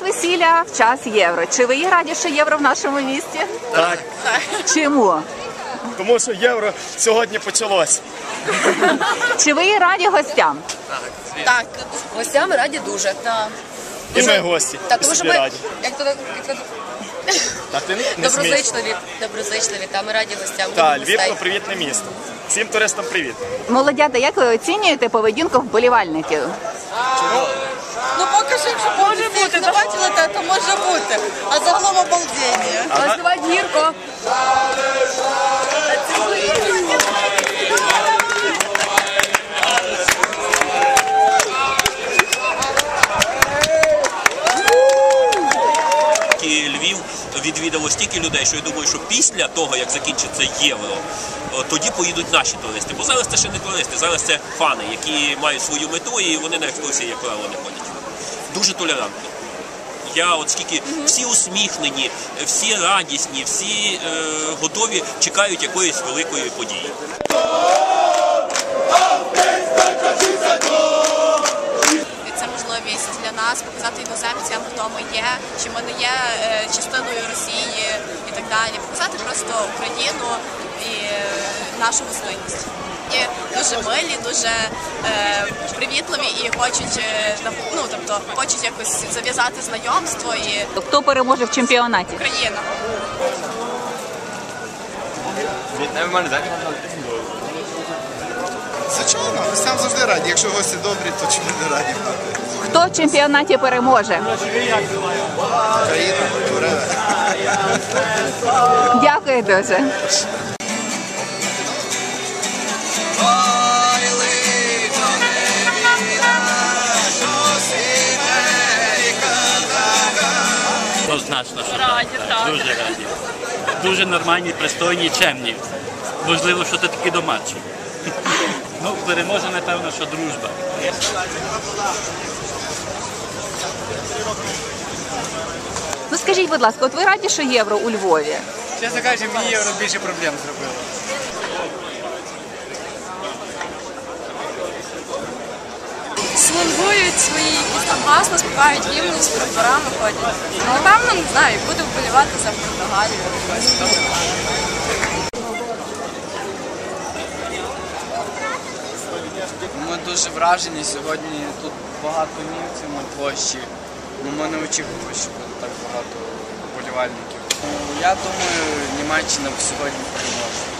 весілля в час євро. Чи ви є раді, що євро в нашому місті? Так, Чому? тому що євро сьогодні почалось. Чи ви є раді гостям? Так, гостям раді дуже. Так. І ми гості. Та і тому що собі ми раді. як то як то Та ти не смійся. доброзичливі, доброзичливі, та ми раді гостям. Та, Львів то привітне місто. Всім туристам привіт. Молодята, як ви оцінюєте поведінку вболівальників? Ну поки що, якщо бути, не бачили, то, то може бути. А загалом обалдення. Роздавати гірко. Львів відвідало стільки людей, що я думаю, що після того, як закінчиться євро, тоді поїдуть наші туристи. Бо зараз це ще не туристи, зараз це фани, які мають свою мету і вони на екскурсії, як правило, не ходять. Дуже толерантно. Я от скільки всі усміхнені, всі радісні, всі е, готові, чекають якоїсь великої події. Це можливість для нас показати іноземцям, хто ми є, що ми не є е, частиною Росії і так далі. Показати просто Україну і е, нашу гостинність. І дуже милі, дуже е, привітливі і хочуть е, ну, тобто, хочуть якось зав'язати знайомство і Хто переможе в чемпіонаті? Україна. Звичайно, гостям завжди раді. Якщо гості добрі, то чому не раді бути? Хто в чемпіонаті переможе? Україна, forever. Дякую дуже. Однозначно, що раді, так, дуже раді. Дуже нормальні, пристойні, чемні. Можливо, що це такі домашні. Ну, переможе, напевно, що дружба. Ну скажіть, будь ласка, от ви раді, що євро у Львові? Чесно кажучи, мені євро більше проблем зробило. Свої якісь там гасла, співають гімни, з прапорами ходять. Напевно, не знаю, буду вболівати за Португалію. Ми дуже вражені сьогодні. Тут багато німців на площі. Ну, ми не очікували, що буде так багато вболівальників. Ну, я думаю, Німеччина сьогодні переможе.